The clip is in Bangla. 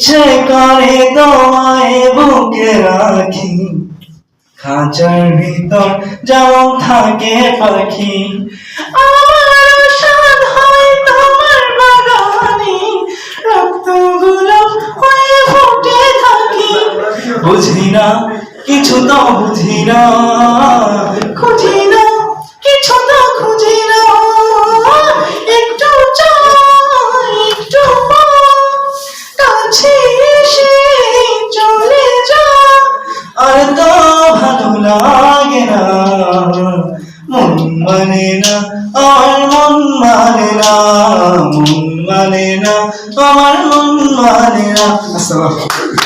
ইচ্ছে করে তোমায় বুকে রাখি। খাঁচার ভিতর যেমন থাকে পাখি। আমার স্বাদ হয় তোমার বুঝি না, কিছু তো বুঝি না। কাছে এসে চলে যা। আর তো ভালো লাগে না। মন মানে না, আমার মন মানে না। মন মানে না, আমার মন মানে না। আসসালাম